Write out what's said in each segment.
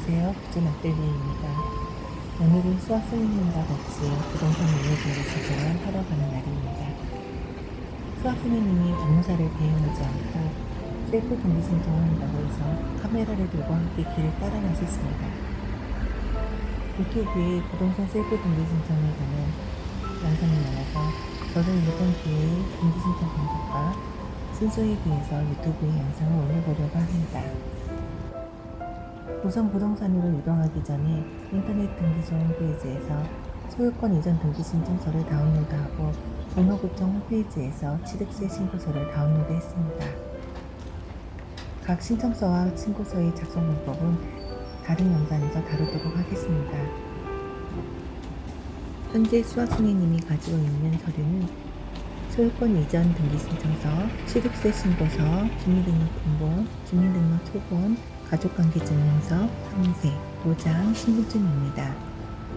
안녕하세요. 부진 앞들리입니다. 오늘은 수학 선생님과 같이 부동산 매매금리 신청을 하러 가는 날입니다. 수학 선생님이 변호사를 대행하지 않고 셀프 등기 신청을 한다고 해서 카메라를 들고 함께 길을 따라 나섰습니다. 유튜브에 부동산 셀프 등기 신청에 관한 영상이 나와서 저도 이번 기회에 등기 신청 방법과 순서에 대해서 유튜브에 영상을 올려보려고 합니다. 우선 부동산으로 이동하기 전에 인터넷 등기소 홈페이지에서 소유권 이전 등기 신청서를 다운로드하고 종로구청 홈페이지에서 취득세 신고서를 다운로드했습니다. 각 신청서와 신고서의 작성 방법은 다른 영상에서 다루도록 하겠습니다. 현재 수학승희님이 가지고 있는 서류는 소유권 이전 등기 신청서, 취득세 신고서, 주민등록번호, 주민등록 초본, 가족관계증명서, 상세, 도장, 신분증입니다.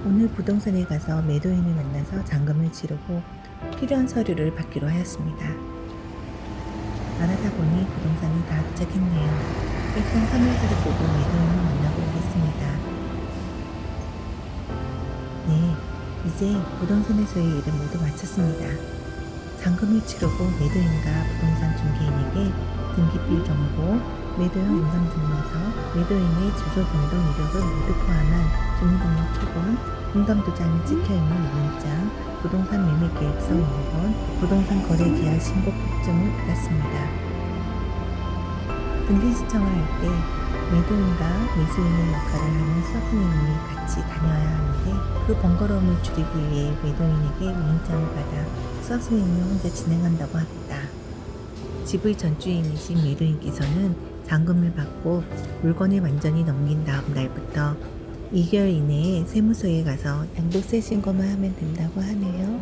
오늘 부동산에 가서 매도인을 만나서 잔금을 치르고 필요한 서류를 받기로 하였습니다. 말하다 보니 부동산이 다 도착했네요. 일단 카메라를 보고 매도인을 만나고 오겠습니다. 네, 이제 부동산에서의 일을 모두 마쳤습니다. 잔금을 치르고 매도인과 부동산 중개인에게 등기비 정보, 매도형 인감 증명서, 매도인의 주소 변동 이력을 모두 포함한 주민등록 초본, 인감 도장이 찍혀있는 문장, 부동산 매매 계획서 원본, 부동산 거래 계약 신고 필증을 받았습니다. 등기 신청을 할 때 매도인과 매수인의 역할을 하는 수학선생님이 같이 다녀야 하는데 그 번거로움을 줄이기 위해 매도인에게 위임장을 받아 수학선생님이 혼자 진행한다고 합니다. 집의 전주인이신 매도인께서는 잔금을 받고 물건을 완전히 넘긴 다음 날부터 2개월 이내에 세무서에 가서 양도세 신고만 하면 된다고 하네요.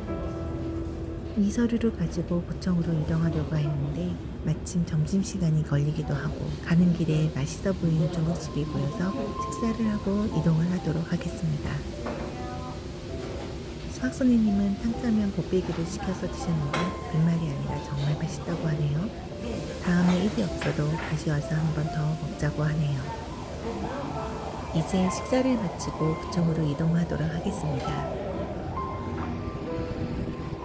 이 서류를 가지고 구청으로 이동하려고 했는데 마침 점심시간이 걸리기도 하고 가는 길에 맛있어 보이는 중국집이 보여서 식사를 하고 이동을 하도록 하겠습니다. 수학선생님은 탕짜면 곱빼기를 시켜서 드셨는데 불말이 아니라 정말 맛있다고 하네요. 다음에 일이 없어도 다시 와서 한 번 더 먹자고 하네요. 이제 식사를 마치고 구청으로 이동하도록 하겠습니다.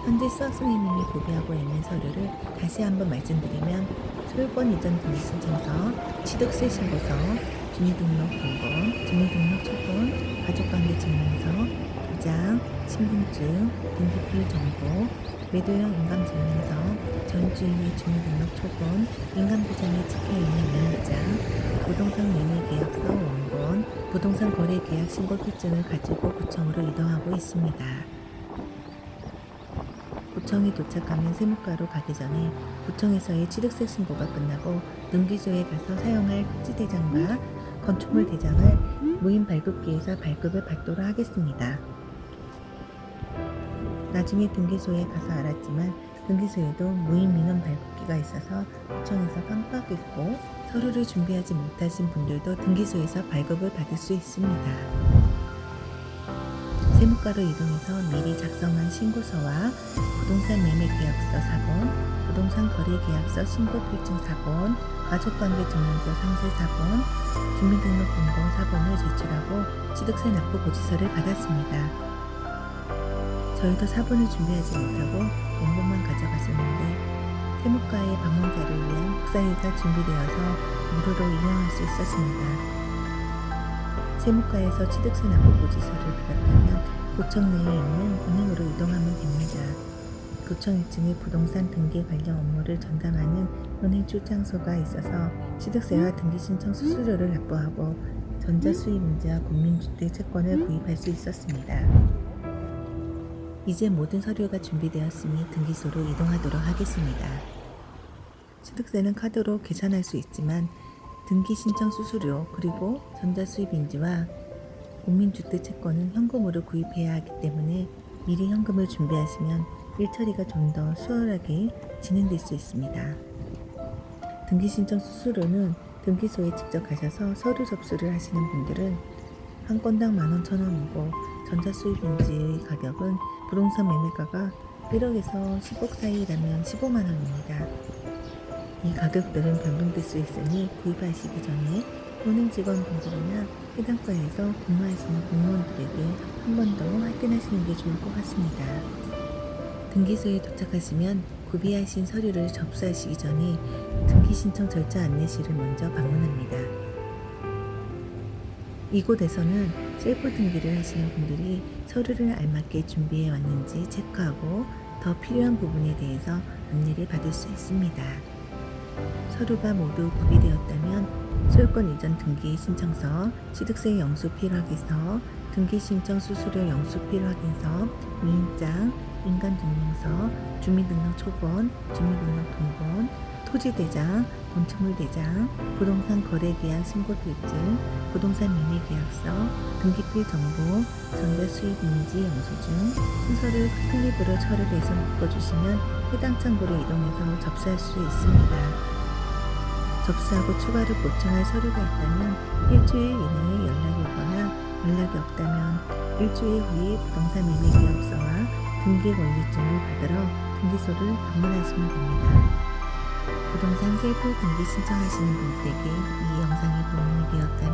현재 수학선생님이 구비하고 있는 서류를 다시 한번 말씀드리면 소유권 이전 등기 신청서, 취득세 신고서, 주민등록 번본, 주민등록 초본, 가족관계 증명서, 도장, 신분증, 등기필 정보, 매도형 인감증명서, 전 주인의 주민등록 초본, 인감도장에 찍혀있는 위임장, 부동산 매매 계약서 원본, 부동산 거래 계약 신고 필증을 가지고 구청으로 이동하고 있습니다. 구청에 도착하면 세무과로 가기 전에 구청에서의 취득세 신고가 끝나고 등기소에 가서 사용할 토지대장과 건축물 대장을 무인 발급기에서 발급을 받도록 하겠습니다. 나중에 등기소에 가서 알았지만 등기소에도 무인 민원 발급기가 있어서 구청에서 깜빡 잊고 서류를 준비하지 못하신 분들도 등기소에서 발급을 받을 수 있습니다. 세무과로 이동해서 미리 작성한 신고서와 부동산 매매 계약서 4번, 부동산 거래 계약서 신고 필증 4번, 가족관계 증명서 상세 4번, 주민등록번호 4번을 제출하고 취득세 납부 고지서를 받았습니다. 저희도 4번을 준비하지 못하고 원본만 가져갔었는데 세무과의 방문자를 위한 복사기가 준비되어서 무료로 이용할 수 있었습니다. 세무과에서 취득세 납부 고지서를 받았다면 구청 내에 있는 은행으로 이동하면 됩니다. 구청 1층에 부동산 등기 관련 업무를 전담하는 은행 출장소가 있어서 취득세와 등기 신청 수수료를 납부하고 전자수입인자 국민주택 채권을 구입할 수 있었습니다. 이제 모든 서류가 준비되었으니 등기소로 이동하도록 하겠습니다. 취득세는 카드로 계산할 수 있지만 등기 신청 수수료 그리고 전자수입 인지와 국민주택 채권은 현금으로 구입해야 하기 때문에 미리 현금을 준비하시면 일처리가 좀 더 수월하게 진행될 수 있습니다. 등기 신청 수수료는 등기소에 직접 가셔서 서류 접수를 하시는 분들은 한 건당 만원 천원이고 전자수입 인지의 가격은 부동산 매매가가 1억에서 10억 사이라면 15만 원입니다. 이 가격들은 변동될 수 있으니 구입하시기 전에 은행 직원분들이나 해당 과에서 근무하시는 공무원들에게 한 번 더 확인하시는 게 좋을 것 같습니다. 등기소에 도착하시면 구비하신 서류를 접수하시기 전에 등기 신청 절차 안내실을 먼저 방문합니다. 이곳에서는 셀프 등기를 하시는 분들이 서류를 알맞게 준비해 왔는지 체크하고 더 필요한 부분에 대해서 안내를 받을 수 있습니다. 서류가 모두 구비되었다면 소유권 이전 등기 신청서, 취득세 영수 필요하게서, 등기 신청 수수료 영수 필요하게서, 위임장, 인간증명서, 주민등록 초본, 주민등록 동본, 토지대장, 건축물대장, 부동산 거래계약 신고필증, 부동산 매매계약서, 등기필 정보, 전자수입인지 영수증, 순서를 클립으로 처리해서 묶어주시면 해당 창구로 이동해서 접수할 수 있습니다. 접수하고 추가로 보충할 서류가 있다면 일주일 이내에 연락이 오거나 연락이 없다면 일주일 후에 부동산 매매 계약서와 등기 권리증을 받으러 등기소를 방문하시면 됩니다. 부동산 셀프 등기 신청하시는 분들에게 이 영상이 도움이. 감사합니다.